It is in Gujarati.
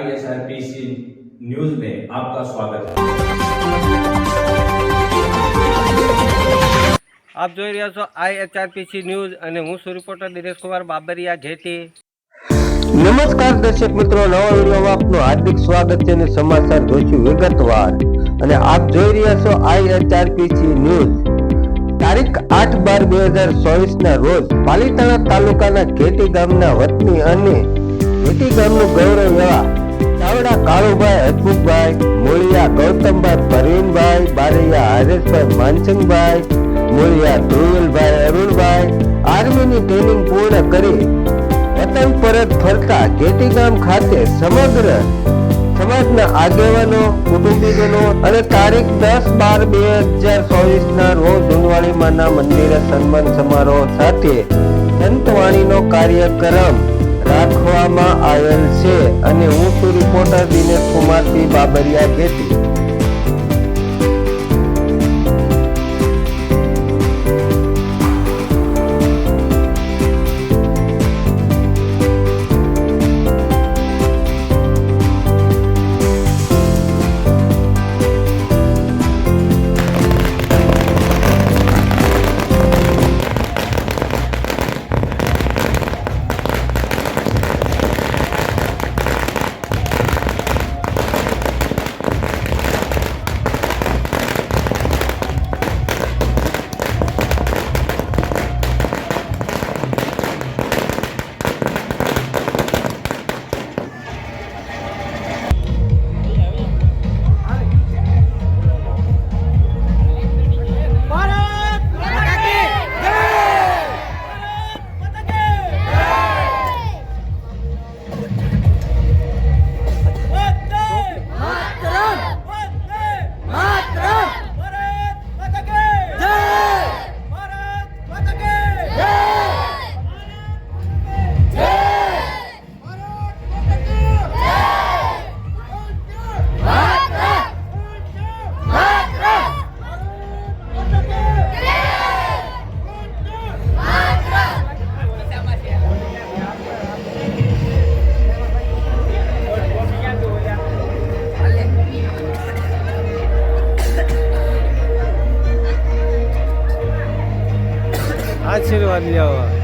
आईएसआरपीसी न्यूज में आपका स्वागत है આપ જોઈ રહ્યા છો આઈએચઆરપીસી ન્યૂઝ અને હું છું રિપોર્ટર દિનેશ કુમાર બાબરિયા જેટી નમસ્કાર દર્શક મિત્રો નવા વિડીયોમાં આપનું હાર્દિક સ્વાગત છે અને સમાચાર જોઈશું વિગતવાર અને આપ જોઈ રહ્યા છો આઈએચઆરપીસી ન્યૂઝ તારીખ આઠ બાર બે હજાર ચોવીસ ના રોજ પાલીતાણા તાલુકાના ઘેટી ગામના વતની અને ઘેટી ગામનું ગૌરવ એવા ચાવડા કાળુભાઈ હસમુખભાઈ મૂળિયા ગૌતમભાઈ પરવીનભાઈ બારૈયા હરેશભાઈ, માનસિંહભાઈ, મૂળિયા ધ્રુવલભાઈ, અરુણભાઈ, આર્મીની ટ્રેનિંગ પૂર્ણ કરી વતન પરત ફરતા ઘેટી ગામ ખાતે સમગ્ર સમાજના આગેવાનો, કુટુંબીજનો અને તારીખ દસ બાર બે હજાર ચોવીસ ના રોજ જુનવાણી મંદિરે સન્માન સમારોહ સાથે સંતવાણીનો કાર્યક્રમ રાખવામાં આવેલ છે અને હું છું રિપોર્ટર દિનેશ કુમારસિંહ બાબરિયા ઘેટી આશીર્વાદ લેવા.